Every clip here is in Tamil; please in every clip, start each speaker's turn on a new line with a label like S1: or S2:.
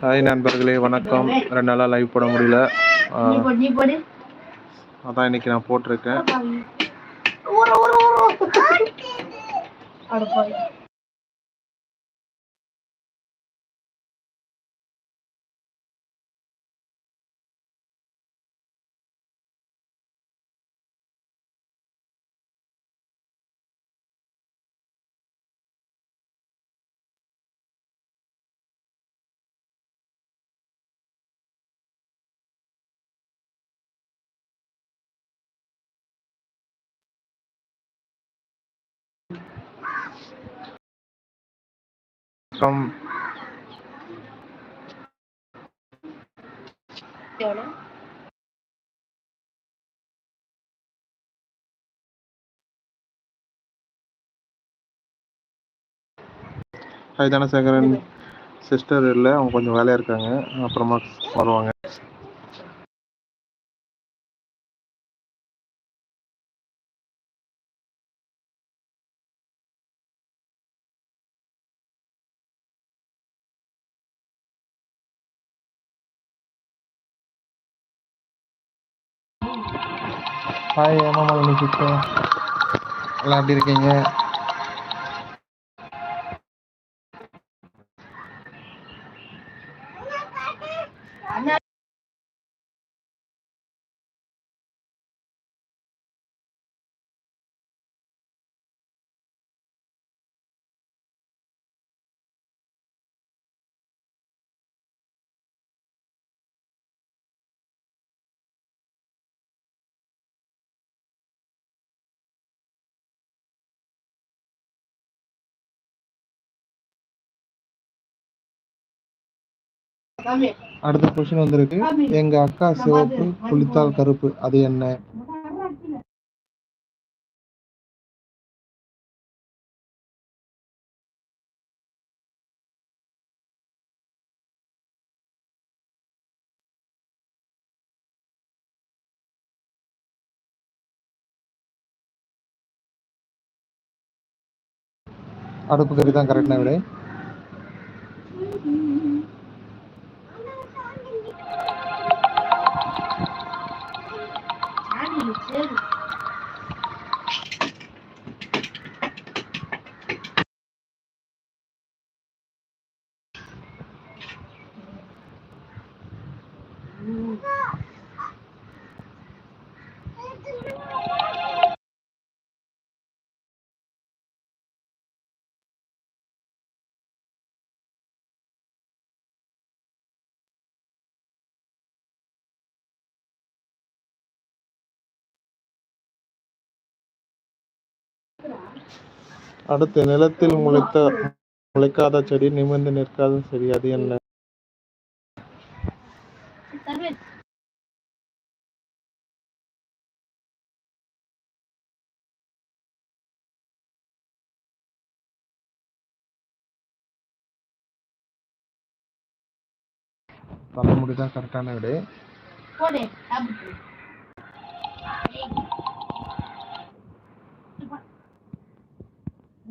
S1: ஹாய் நண்பர்களே வணக்கம். ரெண்டு நாளாக லைவ் போட முடியல. ஆ,
S2: நீ போடு நீ போடு
S1: அதான் இன்னைக்கு நான் போட்டிருக்கேன் வணக்கம்.
S2: எவ்வளோ?
S1: ஹாய் தனசேகரன். சிஸ்டர் இல்லை அவங்க கொஞ்சம் வேலையாக இருக்காங்க. அப்புறமா வருவாங்க. ஹாய் ஏமாமலை சிஸ்டர் எல்லாம் எப்படி இருக்கீங்க
S2: அண்ணா
S1: அடுத்த கொஸ்டின் வந்திருக்கு. எங்க அக்கா சிவப்பு குளித்தால் கருப்பு அது என்ன? அடுப்பு கறி தான் கரெக்டான விட. அடுத்து நிலத்தில் முளைத்த முளைக்காத செடி நிமிர்ந்து நிற்காத செடி அது என்ன?
S2: சர்வேஷ்
S1: தலைமுடி தான் கரெக்டான விட.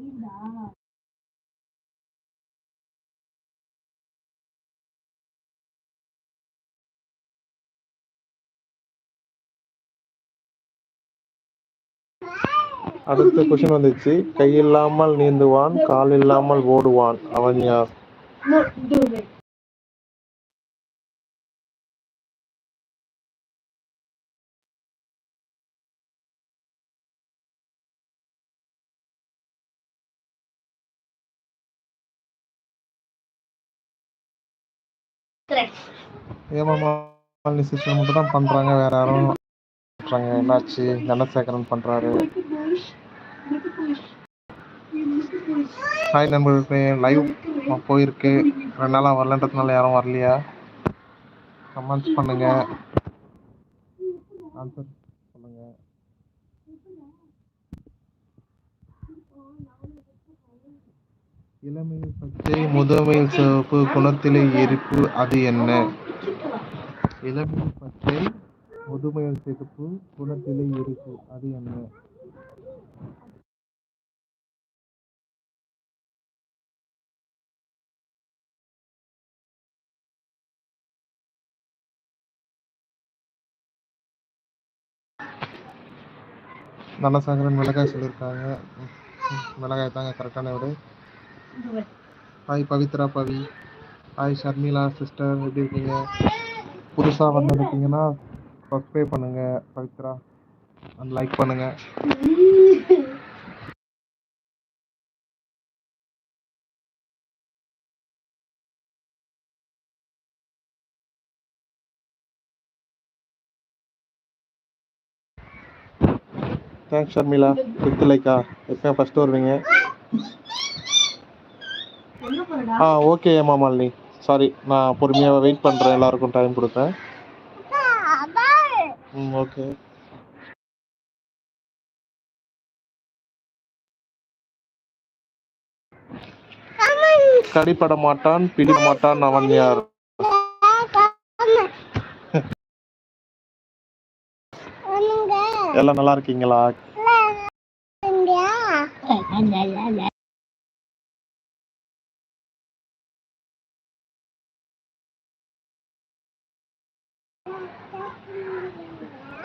S2: போடு சாப்பிட்டு
S1: அடுத்த கொஸ்டின் வந்துச்சு. கையில்லாமல் நீந்துவான் கால் இல்லாமல் ஓடுவான். அவன் யார்? ஏமாமா சிஸ்டர் மட்டும் தான் பண்றாங்க வேற யாரும் பண்றாங்க. என்னாச்சு? தனசேகரன் பண்றாரு? ஹாய் நண்பர்களுக்கு லைவ் போயிருக்கு. ரெண்டு நாளாக வரலன்றதுனால யாரும் வரலையா? கமெண்ட்ஸ் பண்ணுங்க. ஆன்சர் இளமையில் பச்சை முதுமையில் சிவப்பு குணத்திலே எரிப்பு அது என்ன? இளமையில் பச்சை முதுமையில் சிவப்பு குணத்திலே எரிப்பு அது என்ன? நல்ல சாகரன் மிளகாய் சொல்லியிருக்காங்க. மிளகாய் தாங்க கரெக்டான விட. Hi Pavithra Pavi. Hi Sharmila sister. எப்படி இருக்கீங்க? புதுசாக வந்திருக்கீங்கன்னா சப்ஸ்கிரைப் பண்ணுங்க பவித்ரா. அண்ட் லைக் பண்ணுங்க. தேங்க்ஸ் ஷர்மிளா வித் லைக்கா எப்பயும் ஃபஸ்ட்டு வருவீங்க? ஆ ஓகே மாமாலினி சாரி நான் பொறுமையாக வெயிட் பண்ணுறேன் எல்லாருக்கும் டைம் கொடுத்தேன் ம் ஓகே கடிப்பட மாட்டான் பிடிக்க மாட்டான் அவன் யார்? எல்லாம் நல்லா இருக்கீங்களா?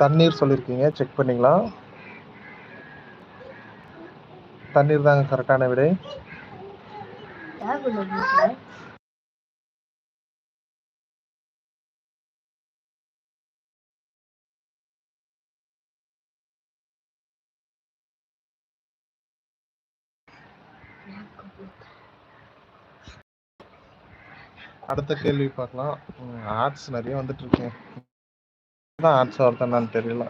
S1: தண்ணீர் சொல்லியிருக்கீங்க செக் பண்ணிக்கலாம் தண்ணீர் தாங்க கரெக்டான விடை. அடுத்த கேள்வி பார்க்கலாம். ஆர்ட்ஸ் நிறைய வந்துட்டு இருக்கேன் தான் ஆர்ட்ஸ் வருது என்னன்னு தெரியல.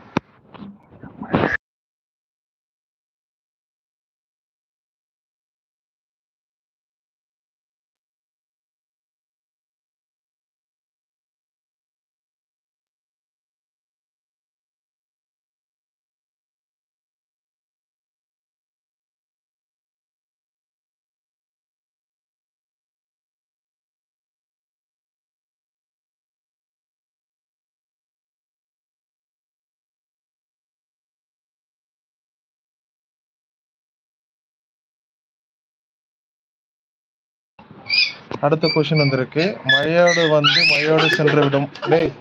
S1: அடுத்த கொஸ்டின் வந்திருக்கு. மழையோடு வந்து மழையோடு சென்று விடும் டேய்.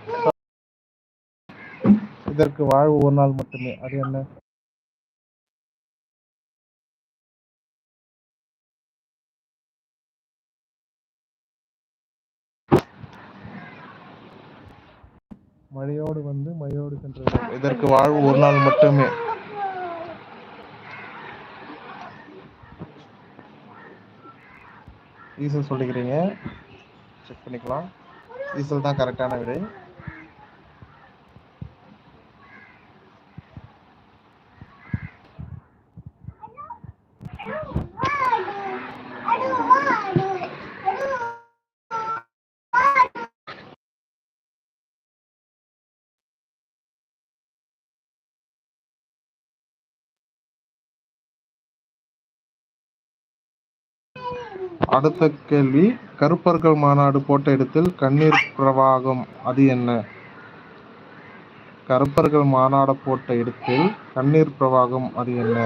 S1: இதற்கு வாழ்வு ஒரு நாள் மட்டுமே. அது என்ன? மழையோடு வந்து மழையோடு சென்று விடும் இதற்கு வாழ்வு ஒரு நாள் மட்டுமே. ஈசல் சொல்லிக்கிறீங்க. செக் பண்ணிக்கலாம். ஈசல் தான் கரெக்டான விடை. அடுத்த கேள்வி கருப்பர்கள் மாநாடு போட்ட இடத்தில் கண்ணீர் பிரவாகம் அது என்ன? கருப்பர்கள் மாநாடு போட்ட இடத்தில் கண்ணீர் பிரவாகம் அது என்ன?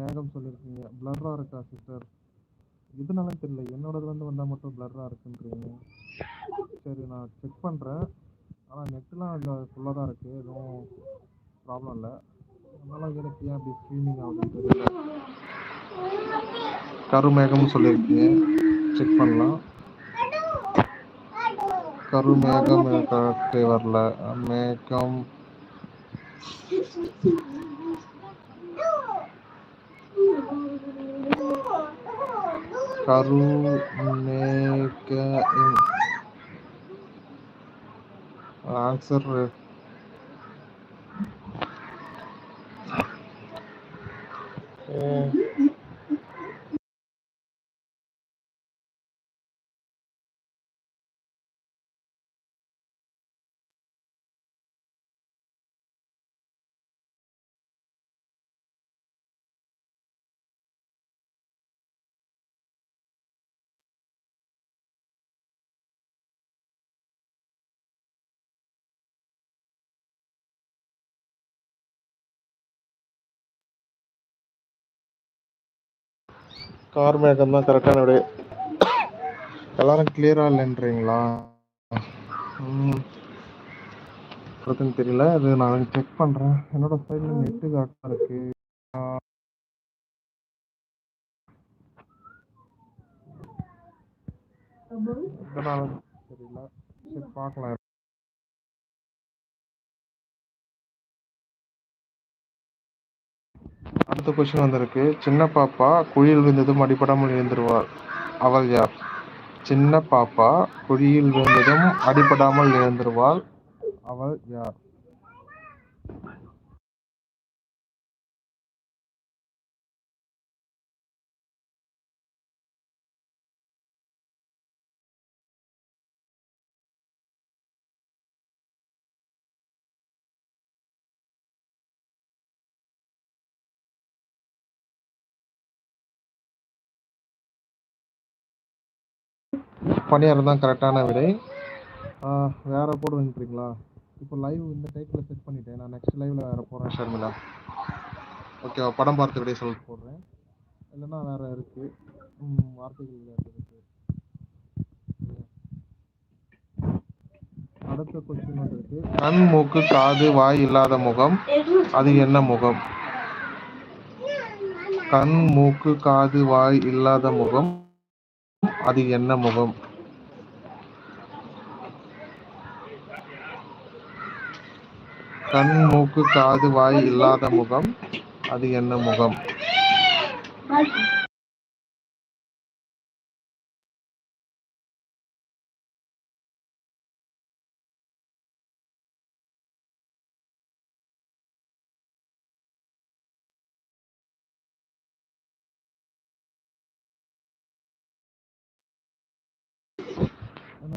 S1: மேகம் சொல்லியிருக்கீங்க. பிளர்ரா இருக்கா சிஸ்டர் இதனால தெரியல. என்னோடது வந்து வந்தால் மட்டும் பிளர்ரா இருக்குன்றீங்க. சரி நான் செக் பண்ணுறேன் ஆனால் நெட்லாம் அதில் ஃபுல்லாக தான் இருக்குது எதுவும் ப்ராப்ளம் இல்லை. அதனால எனக்கு ஏன் அப்படி ஸ்ட்ரீமிங் ஆகுதுன்னு தெரியல. கருமேகம்னு சொல்லியிருக்கீங்க. செக் பண்ணலாம். கருமேகம் எனக்கு வரல. மேகம் karu nekain عنصر கார் மேகம் தான் கரெக்டான விடை. எல்லாரும் கிளியரா இல்லைன்றீங்களா? ம். தெரியல. அது நான் செக் பண்றேன். என்னோட சைடுல நெட்டு காட்டா இருக்கு. இதனால தெரியல. சரி பார்க்கலாம். அடுத்த கொஸ்டின் வந்திருக்கு. சின்ன பாப்பா குழியில் விழுந்ததும் அடிபடாமல் எழுந்துருவார் அவள் யார்? சின்ன பாப்பா குழியில் விழுந்ததும் அடிபடாமல் எழுந்துருவாள். அவள் யார்? பணியாரம் தான் கரெக்டான விடை. வேற போடுவீங்களா இப்போ லைவ் இந்த டைட்டில் செட் பண்ணிட்டேன். நான் நெக்ஸ்ட் லைவ்ல வேற போறேன் ஷர்மிளா ஓகேவா படம் பார்த்த விடை சொல்லிட்டு போடுறேன். இல்லைன்னா வேற இருக்கு. ம், வார்த்தைகள் விளையாட்டு இருக்கு. அடுத்த கொஸ்டின் வந்துருக்கு கண் மூக்கு காது வாய் இல்லாத முகம். அது என்ன முகம்? கண் மூக்கு காது வாய் இல்லாத முகம். அது என்ன முகம்? கண் மூக்கு காது வாய் இல்லாத முகம். அது என்ன முகம் என்ன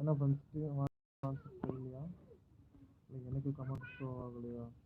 S1: என்ன ஃப்ரெண்ட்ஸ் தெரியலையா இல்லை எனக்கு கமெண்ட்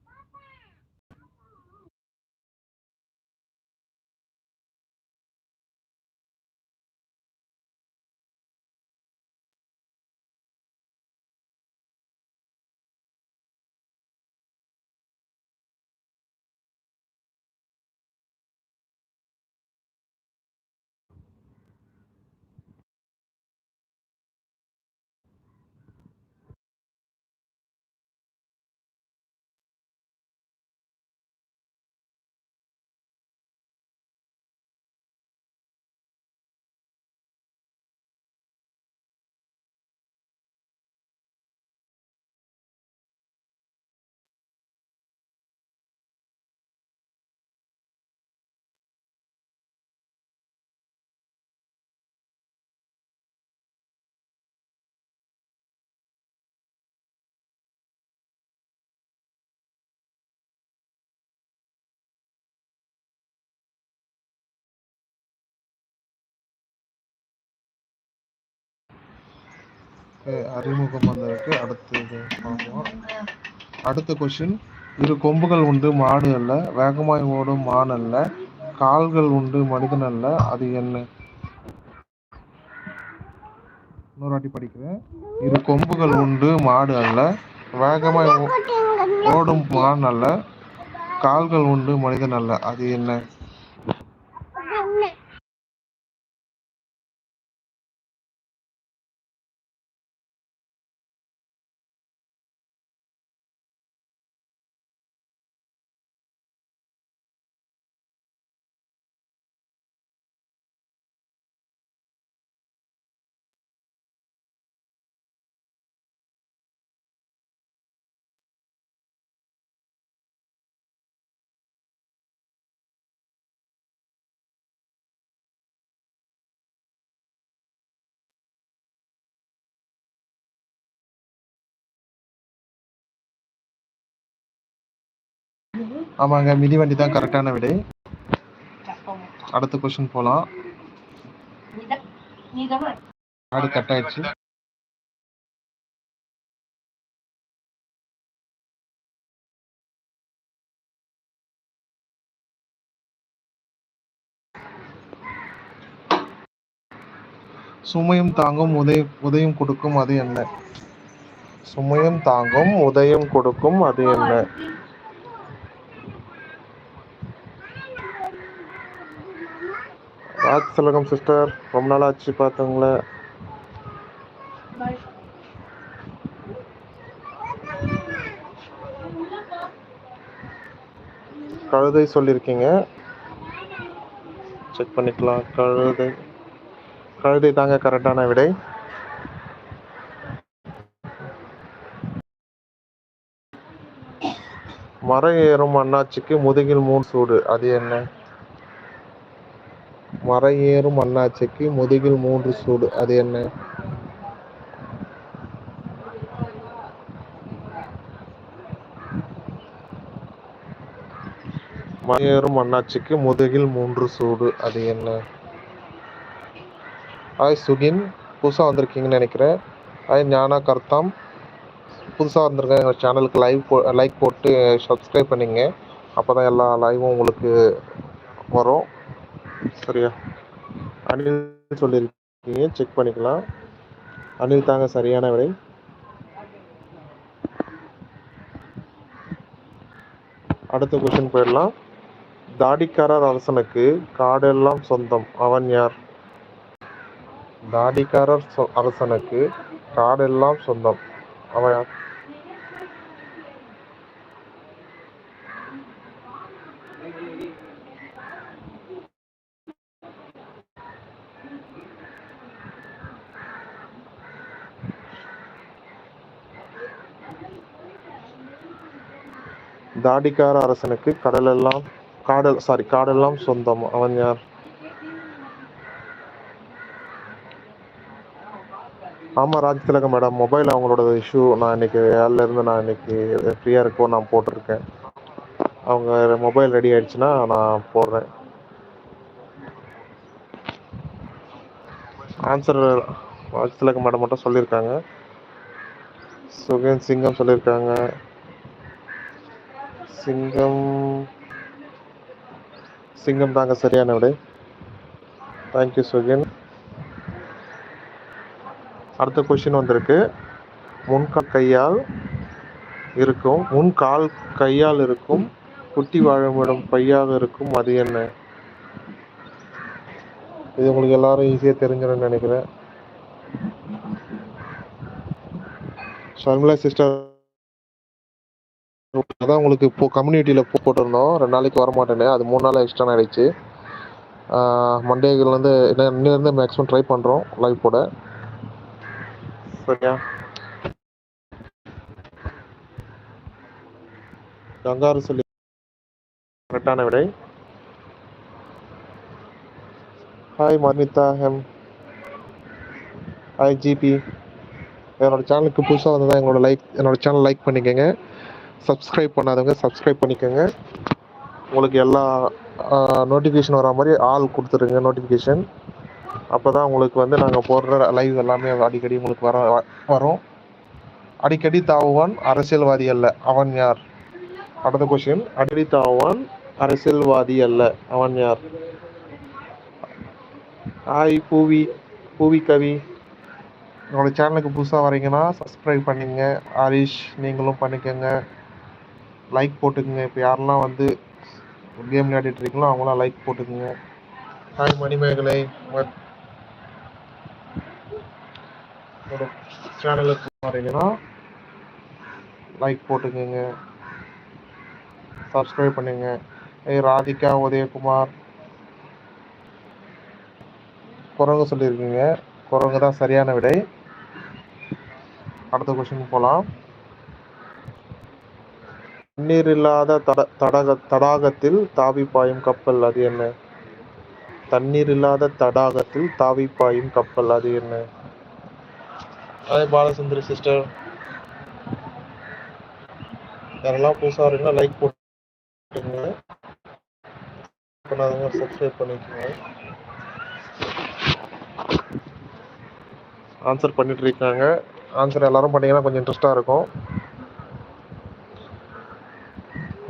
S1: அறிமுகம் வந்திருக்கு அடுத்தது பார்ப்போம் அடுத்த கொஸ்டின் இரு கொம்புகள் உண்டு மாடு அல்ல. வேகமாய் ஓடும் மான் அல்ல. கால்கள் உண்டு மனிதன் அல்ல. அது என்ன? இன்னொரு வாட்டி படிக்கிறேன். இரு கொம்புகள் உண்டு மாடு அல்ல. வேகமாய் ஓடும் மான் அல்ல. கால்கள் உண்டு மனிதன் அல்ல. அது என்ன? ஆமாங்க மிதிவண்டி தான் கரெக்டான விடை. அடுத்த கொஸ்டின் போலாம். ஆடு கட் ஆயிடுச்சு. சுமையும் தாங்கும் உதய உதயம் கொடுக்கும் அது என்ன? சுமையும் தாங்கும் உதயம் கொடுக்கும் அது என்ன? ஆச்சு சொல்லுங்க சிஸ்டர் ரொம்ப நாள் ஆச்சு பார்த்தவங்கள கழுதை சொல்லியிருக்கீங்க செக் பண்ணிக்கலாம். கழுதை. கழுதை தாங்க கரெக்டான விடை. மரம் ஏறும் அண்ணாச்சிக்கு முதுகில் மூணு சூடு. அது என்ன? மரம் ஏறும் அண்ணாச்சிக்கு முதுகில் மூன்று சூடு. அது என்ன? மரையேறும் அண்ணாச்சிக்கு முதுகில் மூன்று சூடு. அது என்ன? ஹாய் சுகின். புதுசாக வந்திருக்கீங்கன்னு நினைக்கிறேன். ஹாய் ஞானா கர்த்தாம். புதுசாக வந்திருக்கேன். எங்கள் சேனலுக்கு லைவ் போ லைக் போட்டு சப்ஸ்கிரைப் பண்ணிங்க. அப்போ தான் எல்லா லைவும் உங்களுக்கு வரும். சரியா? அனில் சொல்லியிருக்கீங்க. செக் பண்ணிக்கலாம். அனில் தாங்க சரியான விடை. அடுத்த கொஸ்டின் போயிடலாம். தாடிக்காரர் அரசனுக்கு காடெல்லாம் சொந்தம். அவன் யார்? தாடிக்காரர் சொ- அரசனுக்கு காடெல்லாம் சொந்தம். அவன் யார்? தாடிக்கார அரசனுக்கு கடலெல்லாம் காடல் சாரி காடெல்லாம் சொந்தம். அவன் யார்? ஆமாம் ராஜ் மேடம். மொபைல் அவங்களோட இஷ்யூ நான் இன்னைக்கு இருந்து நான் இன்னைக்கு ஃப்ரீயாக இருக்கோ நான் போட்டிருக்கேன். அவங்க மொபைல் ரெடி ஆயிடுச்சுன்னா நான் போடுறேன். ஆன்சர் ராஜ்திலக மேடம் மட்டும் சொல்லியிருக்காங்க. சுகேன் சிங்கம் சொல்லியிருக்காங்க. சிங்கம். சிங்கம் தாங்க சரியான விடை. தேங்க்யூ சுகின் அடுத்த கொஷின் வந்திருக்கு. முன்கால் கையால் இருக்கும் முன் கால் கையால் இருக்கும் குட்டி வாழுமிடம் பையாக இருக்கும் அது என்ன? இது உங்களுக்கு எல்லாரும் ஈஸியாக தெரிஞ்சிடும் நினைக்கிறேன். ஷர்மிளா சிஸ்டர் அதான் உங்களுக்கு இப்போ கம்யூனிட்டியில் போட்டிருந்தோம். ரெண்டு நாளைக்கு வர மாட்டேனே அது மூணு நாள் எக்ஸ்ட்ரா ஆயிடுச்சு. மண்டேலேருந்து இன்னிலேருந்து மேக்ஸிமம் ட்ரை பண்ணுறோம் லைவ் போட. சரியா கங்காரு சொல்லி கரெக்டான விடை. ஹாய் மர்மிதா ஹெம் ஹாய் ஜிபி என்னோட சேனலுக்கு புதுசாக வந்ததா எங்களோட லைக் என்னோட சேனல் லைக் பண்ணிக்கோங்க. சப்ஸ்கிரைப் பண்ணாதவங்க சப்ஸ்கிரைப் பண்ணிக்கோங்க. உங்களுக்கு எல்லா நோட்டிஃபிகேஷன் வர மாதிரி ஆள் கொடுத்துருங்க நோட்டிஃபிகேஷன் அப்போ தான் உங்களுக்கு வந்து நாங்கள் போடுற லைவ் எல்லாமே அடிக்கடி உங்களுக்கு வர வ- வரும். அடிக்கடி தாவுவான் அரசியல்வாதி அல்ல. அவன் யார்? அடுத்த கொஸ்டின் அடிக்கடி தாவுவான் அரசியல்வாதி அல்ல. அவன் யார்? ஹாய் பூவி. பூவி கவி. என்னோட சேனலுக்கு புதுசாக வரீங்கன்னா சப்ஸ்கிரைப் பண்ணிங்க. ஹரிஷ் நீங்களும் பண்ணிக்கோங்க. லைக் போட்டுக்குங்க. இப்போ யாரெல்லாம் வந்து கேம் விளையாடிட்டு இருக்கீங்களோ அவங்களாம் லைக் போட்டுக்குங்க. ஹாய் மணிமேகலை. ம- சேனலுக்கு வரீங்கன்னா லைக் போட்டுக்கோங்க. சப்ஸ்கிரைப் பண்ணுங்க. ஏய் ராதிகா உதயகுமார். குரங்கு சொல்லியிருக்கீங்க. குரங்கு தான் சரியான விடை. அடுத்த கொஸ்டின் போகலாம் தண்ணீர் இல்லாத தட தடக தடாகத்தில் தாவி பாயும் கப்பல் அது என்ன? தண்ணீர் இல்லாத தடாகத்தில் தாவி பாயும் கப்பல் அது என்ன? அதே பாலசுந்தரி சிஸ்டர் யாரெல்லாம் புதுசாக இருக்குன்னா லைக் போட்டுங்க பண்ணாதவங்க சப்ஸ்கிரைப் பண்ணிக்கோங்க. ஆன்சர் பண்ணிட்டு இருக்காங்க. ஆன்சர் எல்லாரும் பண்ணீங்கன்னா கொஞ்சம் இன்ட்ரெஸ்டாக இருக்கும்.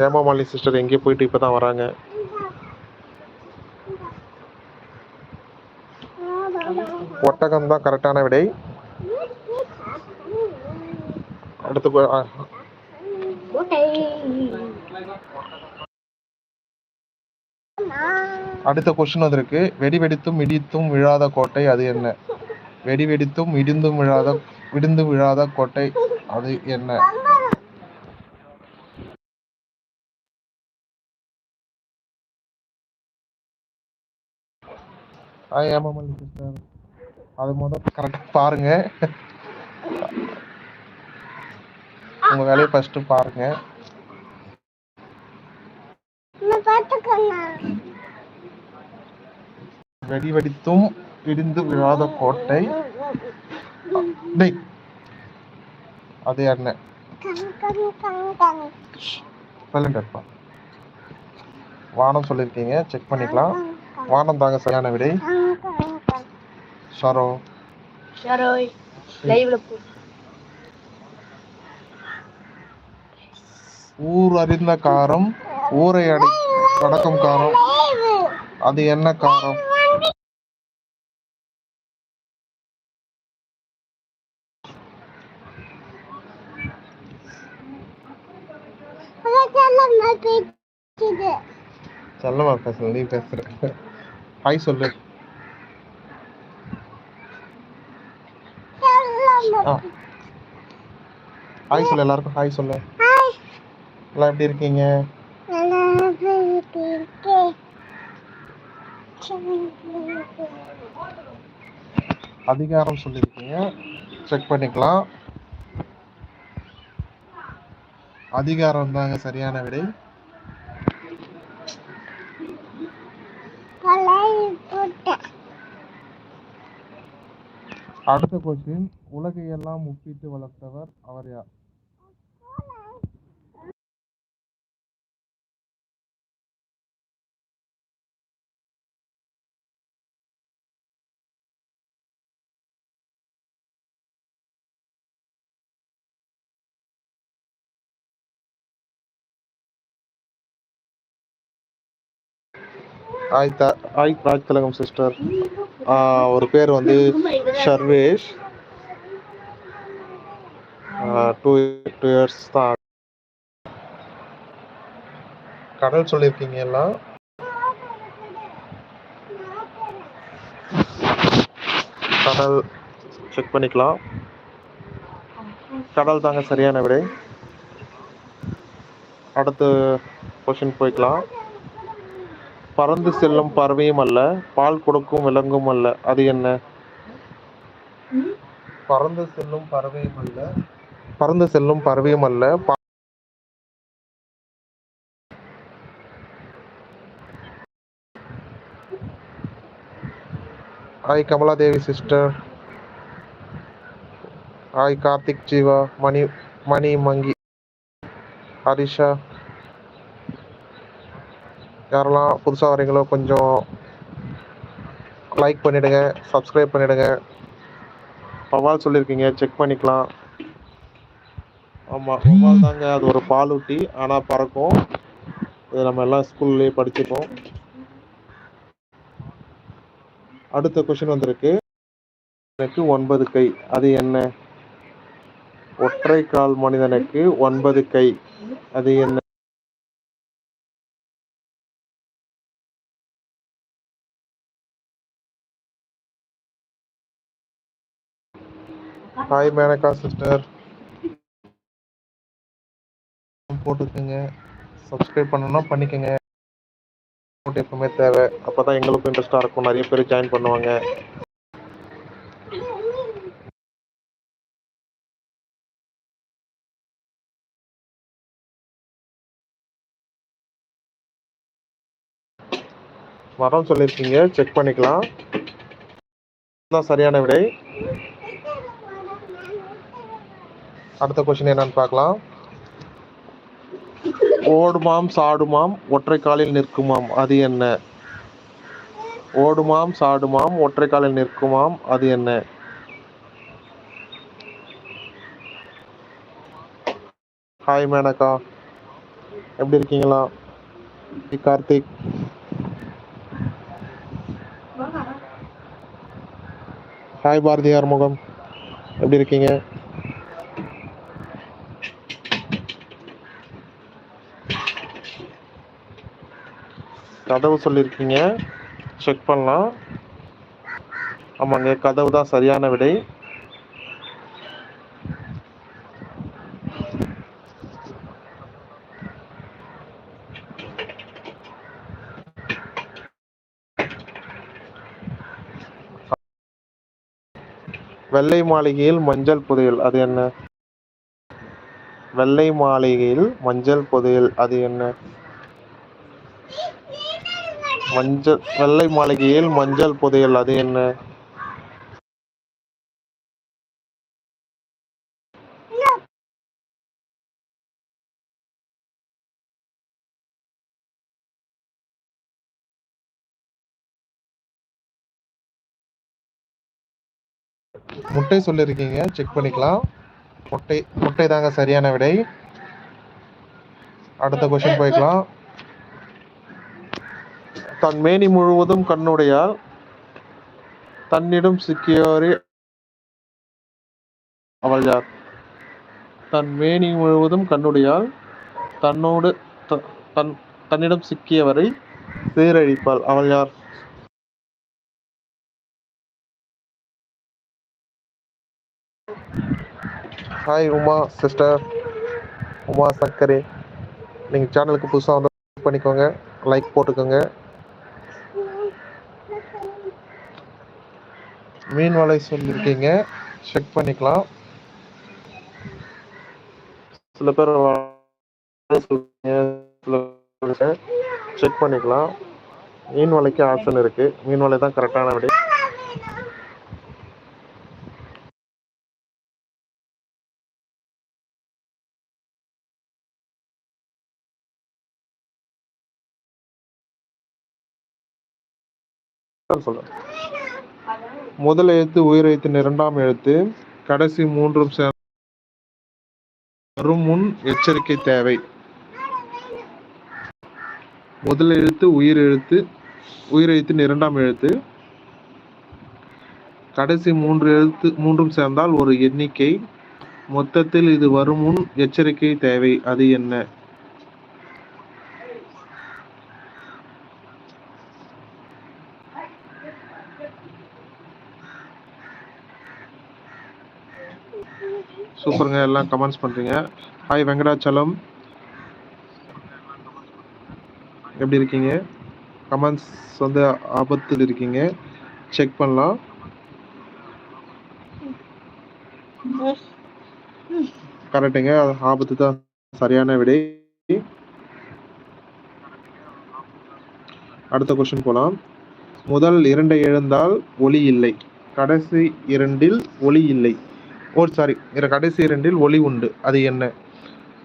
S1: ஹேமாமாலி சிஸ்டர் எங்கேயோ போயிட்டு இப்போ தான் வராங்க? ஒட்டகம் தான் கரெக்டான விடை. அடுத்து அடுத்த கொஸ்டின் வந்திருக்கு. வெடி வெடித்தும் இடித்தும் விழாத கோட்டை அது என்ன? வெடி வெடித்தும் இடிந்தும் விழாத விடிந்து விழாத கோட்டை அது என்ன? ஆ ஏமாமல் சிஸ்டர் அது முதல் கரெக்ட் பாருங்க. உங்க வேலையை ஃபர்ஸ்ட் பாருங்க. வெடி வெடித்தும் இடிந்து விழாத கோட்டை. டேய் அது என்ன? இருப்பா. வானம் சொல்லியிருக்கீங்க. செக் பண்ணிக்கலாம். வானம் தாங்க சரியான விடை. ஷரோ
S2: ஷரோய் லைவ்ல போ.
S1: ஊர் அறிந்த காரம் ஊரை அடை அடக்கும் காரம். அது என்ன காரம்? செல்லமா பேசல நீ பேசுற. ஹாய் சொல்லு ஆ ஹாய் சொல்லு எல்லாருக்கும் ஹாய் சொல்லு. எல்லாம் எப்படி இருக்கீங்க? அதிகாரம் சொல்லியிருக்கீங்க. செக் பண்ணிக்கலாம். அதிகாரம் தாங்க சரியான விடை. அடுத்த கொஸ்டின் உலகையெல்லாம் ஒப்பிட்டு வளர்த்தவர் அவர் யார்? ஆய் த ஹாய் ராஜ் திலகம் சிஸ்டர் ஒரு பேர் வந்து ஷர்வேஷ் டூ டூ இயர்ஸ் தான். கடல் சொல்லியிருக்கீங்க எல்லாம். கடல் செக் பண்ணிக்கலாம். கடல் தாங்க சரியான விடை. அடுத்து கொஷின் போய்க்கலாம். பறந்து செல்லும் பறவையும் அல்ல பால் கொடுக்கும் விலங்கும் அல்ல. அது என்ன? பறந்து செல்லும் பறவையும் அல்ல. பறந்து செல்லும் பறவையும் அல்ல hi Kamaladevi sister. Hi Karthik Jeeva Mani Mani மங்கி ஹரிஷா யாரெல்லாம் புதுசாக வரீங்களோ கொஞ்சம் லைக் பண்ணிவிடுங்க சப்ஸ்கிரைப் பண்ணிவிடுங்க பவால் சொல்லியிருக்கீங்க செக் பண்ணிக்கலாம். ஆமாம் பவால் தாங்க அது ஒரு பாலூட்டி ஆனால் பறக்கும். இது நம்ம எல்லாம் ஸ்கூல்லேயே படிச்சிருக்கோம். அடுத்த கொஷின் வந்திருக்கு. எனக்கு ஒன்பது கை. அது என்ன? ஒற்றை கால் மனிதனுக்கு ஒன்பது கை. அது என்ன? ஹாய் மேனகா சிஸ்டர் போட்டுக்கோங்க. சப்ஸ்கிரைப் பண்ணணும்னா பண்ணிக்கோங்க. சப்போர்ட் எப்பவுமே தேவை. அப்பதான் எங்களுக்கும் இன்ட்ரெஸ்டா இருக்கும். நிறைய பேர் ஜாயின் பண்ணுவாங்க. மரம் சொல்லியிருக்கீங்க. செக் பண்ணிக்கலாம். தான் சரியான விடை. அடுத்த கொஸ்டின் என்னன்னு பார்க்கலாம். ஓடுமாம் சாடுமாம் ஒற்றை காலில் நிற்குமாம் அது என்ன? ஓடுமாம் சாடுமாம் ஒற்றை காலில் நிற்குமாம் அது என்ன? ஹாய் மேனகா. எப்படி இருக்கீங்களா? கார்த்திக். ஹாய் பாரதியார் முகம் எப்படி இருக்கீங்க? கதவு சொல்லியிருக்கீங்க செக் பண்ணலாம். ஆமாங்க கதவு தான் சரியான விடை. வெள்ளை மாளிகையில் மஞ்சள் புதையல் அது என்ன? வெள்ளை மாளிகையில் மஞ்சள் புதையல் அது என்ன? மஞ்சள் வெள்ளை மாளிகையில் மஞ்சள் புதையல் அது என்ன? முட்டை சொல்லியிருக்கீங்க செக் பண்ணிக்கலாம். முட்டை முட்டை தாங்க சரியான விடை. அடுத்த கொஸ்டின் போய்க்கலாம். தன் மேனி முழுவதும் கண்ணுடையால் தன்னிடம் சிக்கியோரே அவள் யார்? தன் மேனி முழுவதும் கண்ணுடையால் தன்னோடு தன் தன்னிடம் சிக்கியவரை சீரழிப்பாள் அவள் யார்? ஹாய் உமா சிஸ்டர் உமா சக்கரே நீங்கள் சேனலுக்கு புதுசாக வந்து பண்ணிக்கோங்க. லைக் போட்டுக்கோங்க. மீன் வலை சொல்லியிருக்கீங்க. செக் பண்ணிக்கலாம். சில பேர் செக் பண்ணிக்கலாம். மீன் வலைக்கு ஆப்ஷன் இருக்கு. மீன் வலை தான் கரெக்டான விடை சொல்லுங்கள் முதல் எழுத்து உயிர் எழுத்தின் இரண்டாம் எழுத்து கடைசி மூன்றும் சேர்ந்து வரும் முன் எச்சரிக்கை தேவை. முதல் எழுத்து உயிர் எழுத்து உயிர் எழுத்தின் இரண்டாம் எழுத்து கடைசி மூன்று எழுத்து மூன்றும் சேர்ந்தால் ஒரு எண்ணிக்கை. மொத்தத்தில் இது வரும் முன் எச்சரிக்கை தேவை. அது என்ன? எல்லாம் கமெண்ட்ஸ் பண்றீங்க. ஹாய் வெங்கடாச்சலம். எப்படி இருக்கீங்க? கமெண்ட்ஸ் வந்து ஆபத்தில் இருக்கீங்க. செக் பண்ணலாம். கரெக்டுங்க ஆபத்து தான். சரியான விடை. அடுத்த கொஸ்டின் போலாம். முதல் இரண்டை எழுந்தால் ஒளி இல்லை. கடைசி இரண்டில் ஒளி இல்லை. ஓ சாரி கடைசி இரண்டில் ஒளி உண்டு. அது என்ன?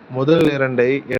S1: முதல் இரண்டை